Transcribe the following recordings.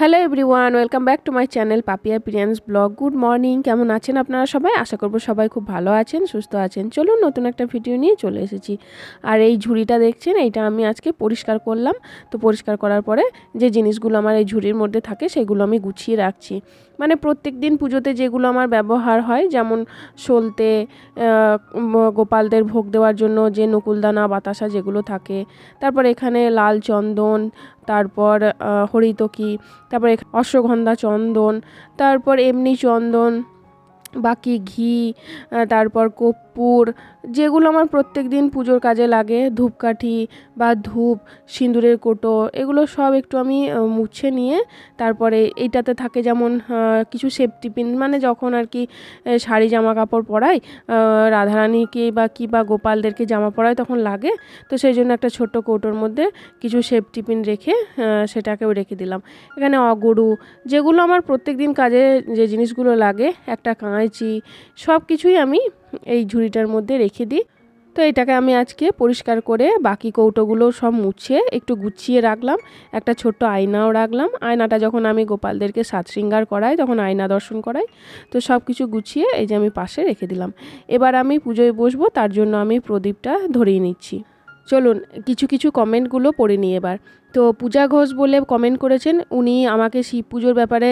Hello everyone welcome back to my channel Papiya প্রিয়ান্স blog good morning কেমন আছেন আপনারা সবাই? আশা করব সবাই খুব ভালো আছেন, সুস্থ আছেন। চলুন নতুন একটা ভিডিও নিয়ে চলে এসেছি। আর এই ঝুড়িটা দেখছেন, এইটা আমি আজকে পরিষ্কার করলাম। তো পরিষ্কার করার পরে যে জিনিসগুলো আমার এই ঝুড়ির মধ্যে থাকে, সেগুলো আমি গুছিয়ে রাখছি। মানে প্রত্যেক দিন পুজোতে যেগুলো আমার ব্যবহার হয়, যেমন সলতে গোপালদের ভোগ দেওয়ার জন্য যে নকুলদানা, বাতাসা যেগুলো থাকে, তারপর এখানে লাল চন্দন তারপর হরিতকি তারপর অশ্বগন্ধা চন্দন তারপর এমনি চন্দন বাকি ঘি তারপর তারপর কর্পূর যেগুলো আমার প্রত্যেক দিন পুজোর কাজে লাগে, ধূপকাঠি বা ধূপ, সিঁদুরের কোটো, এগুলো সব একটু আমি মুছে নিয়ে তারপরে এইটাতে থাকে যেমন কিছু সেফটি পিন মানে যখন আর কি শাড়ি জামা কাপড় পরাই রাধারানীকে বা কি বা গোপালদেরকে জামা পরায় তখন লাগে। তো সেই জন্য একটা ছোট্ট কৌটোর মধ্যে কিছু সেফটি পিন রেখে সেটাকেও রেখে দিলাম। এখানে অগরু, যেগুলো আমার প্রত্যেক দিন কাজে যে জিনিসগুলো লাগে, একটা কাঁচি সব কিছুই আমি এই ঝুড়িটার মধ্যে রেখে দিই। তো এটাকে আমি আজকে পরিষ্কার করে বাকি কৌটোগুলো সব মুছে একটু গুছিয়ে রাখলাম, একটা ছোট্ট আয়নাও রাখলাম। আয়নাটা যখন আমি গোপালদেরকে সাত শৃঙ্গার করাই, তখন আয়না দর্শন করাই। তো সব কিছু গুছিয়ে এই যে আমি পাশে রেখে দিলাম। এবার আমি পুজোয় বসবো, তার জন্য আমি প্রদীপটা ধরিয়ে নিচ্ছি। চলুন, কিছু কিছু কমেন্টগুলো পড়ে নিই এবার। তো পূজা ঘোষ বলে কমেন্ট করেছেন। উনি আমাকে শিব পুজোর ব্যাপারে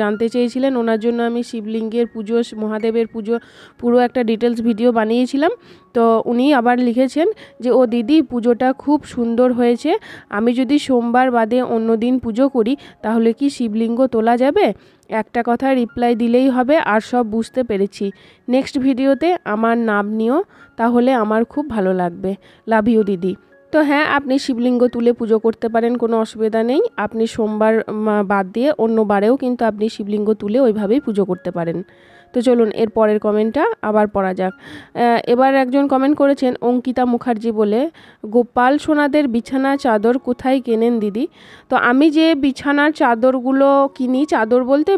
জানতে চেয়েছিলেন। ওনার জন্য আমি শিবলিঙ্গের পুজো, মহাদেবের পুজো, পুরো একটা ডিটেলস ভিডিও বানিয়েছিলাম। তো উনি আবার লিখেছেন যে, ও দিদি, পুজোটা খুব সুন্দর হয়েছে। আমি যদি সোমবার বাদে অন্য দিন পুজো করি, তাহলে কি শিবলিঙ্গ তোলা যাবে? একটা কথা রিপ্লাই দিলেই হবে, আর সব বুঝতে পেরেছি। নেক্সট ভিডিওতে আমার নাম নিও, তাহলে আমার খুব ভালো লাগবে। লাভ ইউ দিদি। তো হ্যাঁ আপনি শিবলিঙ্গ তুলে পুজো করতে পারেন, কোনো অসুবিধা নেই। আপনি সোমবার বাদ দিয়ে অন্যবারেও কিন্তু আপনি শিবলিঙ্গ তুলে ওইভাবেই পুজো করতে পারেন। তো চলুন এর পরের কমেন্টটা আবার পড়া যাক। এবার একজন কমেন্ট করেছেন অঙ্কিতা মুখার্জি বলে, গোপাল সোনাদের বিছানা চাদর কোথায় কেনেন দিদি? তো আমি যে বিছানার চাদরগুলো কিনি, চাদর বলতে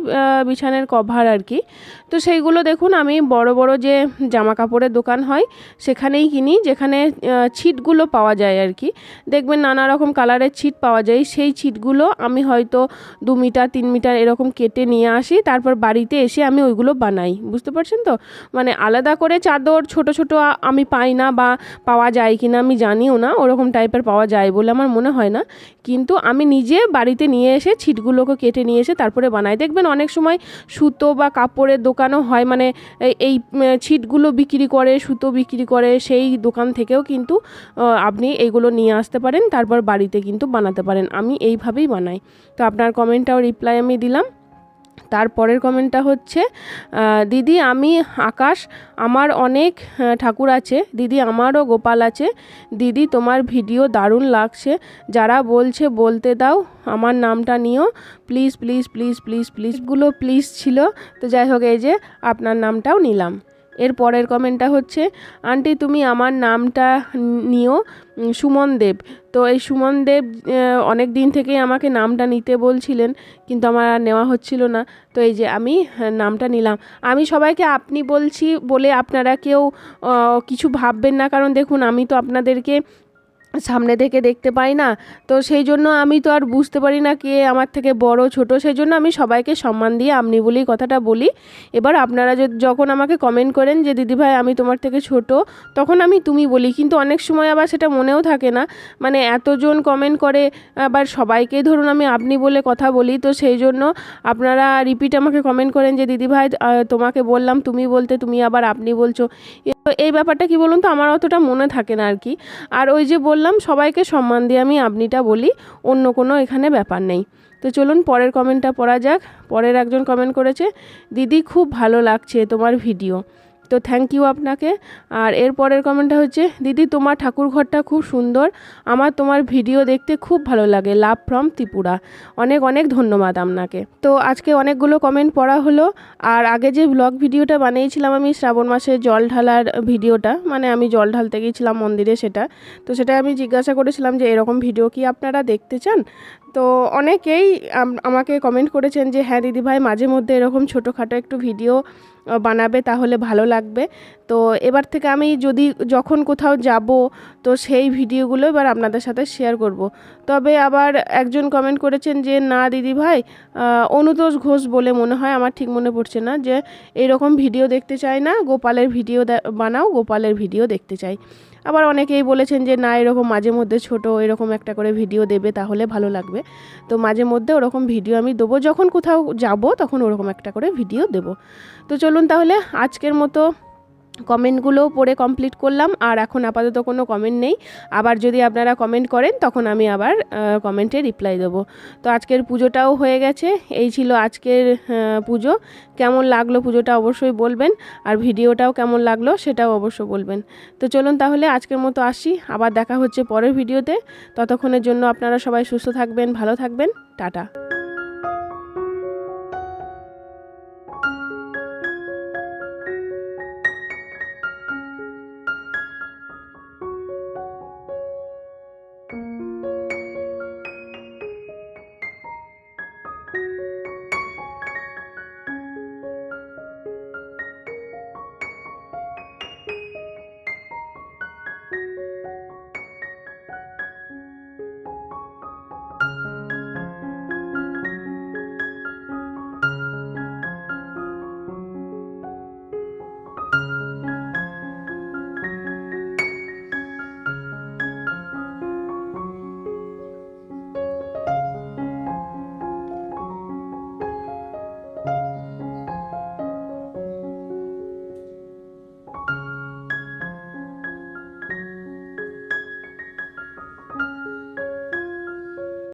বিছানার কভার আর কি, তো সেইগুলো দেখুন, আমি বড় বড় যে জামা কাপড়ের দোকান হয়, সেখানেই কিনি, যেখানে ছিটগুলো পাওয়া যায় আর কি। দেখবেন নানা রকম কালারের ছিট পাওয়া যায়, সেই ছিটগুলো আমি হয়তো দু মিটার, তিন মিটার এরকম কেটে নিয়ে আসি, তারপর বাড়িতে এসে আমি ওইগুলো বানাই। বুঝতে পারছেন তো? মানে আলাদা করে চাদর ছোট ছোট আমি পাই না বা পাওয়া যায় কি না আমি জানিও না, ওরকম টাইপের পাওয়া যায় বলে আমার মনে হয় না। কিন্তু আমি নিজে বাড়িতে নিয়ে এসে ছিটগুলোকে কেটে নিয়ে এসে তারপরে বানাই। দেখবেন অনেক সময় সুতো বা কাপড়ের দোকানও হয় মানে এই- ছিটগুলো বিক্রি করে, সুতো বিক্রি করে, সেই দোকান থেকেও কিন্তু আপনি এইগুলো নিয়ে আসতে পারেন, তারপর বাড়িতে কিন্তু বানাতে পারেন। আমি এইভাবেই বানাই। তো আপনার কমেন্টটাও রিপ্লাই আমি দিলাম। তারপরের কমেন্টটা হচ্ছে দিদি আমি আকাশ, আমার অনেক ঠাকুর আছে, দিদি আমারও গোপাল আছে, দিদি তোমার ভিডিও দারুণ লাগছে, যারা বলছে বলতে দাও, আমার নামটা নিও প্লিজ প্লিজ প্লিজ প্লিজ প্লিজগুলো প্লিজ ছিল, তো যাই হোক এই যে আপনার নামটাও নিলাম। এর পরের কমেন্টটা হচ্ছে, আন্টি, তুমি আমার নামটা নিও সুমন দেব। তো এই সুমন দেব অনেক দিন থেকেই আমাকে নামটা নিতে বলছিলেন, কিন্তু আমার আর নেওয়া হচ্ছিল না। তো এই যে আমি নামটা নিলাম। আমি সবাইকে আপনি বলছি বলে আপনারা কেউ কিছু ভাববেন না। কারণ দেখুন, আমি তো আপনাদেরকে সামনে থেকে দেখতে পাই না। তো সেই জন্য আমি তো আর বুঝতে পারি না কে আমার থেকে বড়, ছোট, সেই জন্য আমি সবাইকে সম্মান দিয়ে আপনি বলেই কথাটা বলি। এবার আপনারা যখন আমাকে কমেন্ট করেন যে দিদিভাই আমি তোমার থেকে ছোট, তখন আমি তুমি বলি। কিন্তু অনেক সময় আবার সেটা মনেও থাকে না। মানে এতজন কমেন্ট করে, আবার সবাইকেই ধরুন আমি আপনি বলে কথা বলি। তো সেই জন্য আপনারা রিপিট আমাকে কমেন্ট করেন যে দিদিভাই তোমাকে বললাম, তুমি বলতে তুমি আবার আপনি বলছো। এ- এই ব্যাপারটা কি বলুন তো? আমার অতটা মনে থাকে না আর কি। আর ওই যে বললাম সবাইকে সম্মান দিয়ে আমি আপনিটা বলি, অন্য কোনো এখানে ব্যাপার নেই। তো চলুন পরের কমেন্টটা পড়া যাক। পরের একজন কমেন্ট করেছে, দিদি, খুব ভালো লাগছে তোমার ভিডিও তো থ্যাংক ইউ আপনাকে। আর এর পরের কমেন্টটা হচ্ছে, দিদি, তোমার ঠাকুর ঘরটা খুব সুন্দর। আমার তোমার ভিডিও দেখতে খুব ভালো লাগে। Love from Tripura. অনেক অনেক ধন্যবাদ আপনাকে। তো আজকে অনেকগুলো কমেন্ট পড়া হলো। আর আগে যে ব্লগ ভিডিওটা বানিয়েছিলাম আমি শ্রাবণ মাসে জল ঢালার ভিডিওটা মানে আমি জল ঢালতে গিয়েছিলাম মন্দিরে সেটা, তো সেটা আমি জিজ্ঞাসা করেছিলাম যে এরকম ভিডিও কি আপনারা দেখতে চান? তো অনেকেই আম- আমাকে কমেন্ট করেছেন যে হ্যাঁ দিদিভাই, মাঝে মধ্যে এরকম ছোটোখাটো একটু ভিডিও বানাবে তাহলে ভালো লাগবে তো এবার থেকে আমি যদি যখন কোথাও যাব, তো সেই ভিডিওগুলো এবার আপনাদের সাথে শেয়ার করব। তবে আবার একজন কমেন্ট করেছেন যে, না দিদি ভাই অনুতোষ ঘোষ বলে মনে হয়, আমার ঠিক মনে পড়ছে না যে, এরকম ভিডিও দেখতে চাই না, গোপালের ভিডিও বানাও, গোপালের ভিডিও দেখতে চাই আবার অনেকেই বলেছেন যে, না, এরকম মাঝে মধ্যে ছোট এরকম একটা করে ভিডিও দেবে তাহলে ভালো লাগবে। তো মাঝে মধ্যে ওরকম ভিডিও আমি দেবো। যখন কোথাও যাব, তখন ওরকম একটা করে ভিডিও দেবো। তো চলুন তাহলে আজকের মতো কমেন্টগুলোও পড়ে কমপ্লিট করলাম, আর এখন আপাতত কোনো কমেন্ট নেই। আবার যদি আপনারা কমেন্ট করেন, তখন আমি আবার কমেন্টে রিপ্লাই দেবো। তো আজকের পুজোটাও হয়ে গেছে, এই ছিল আজকের পুজো। কেমন লাগল পুজোটা অবশ্যই বলবেন, আর ভিডিওটাও কেমন লাগল সেটাও অবশ্য বলবেন। তো চলুন তাহলে আজকের মতো আসি, আবার দেখা হচ্ছে পরের ভিডিওতে। ততক্ষণের জন্য আপনারা সবাই সুস্থ থাকবেন, ভালো থাকবেন, টাটা।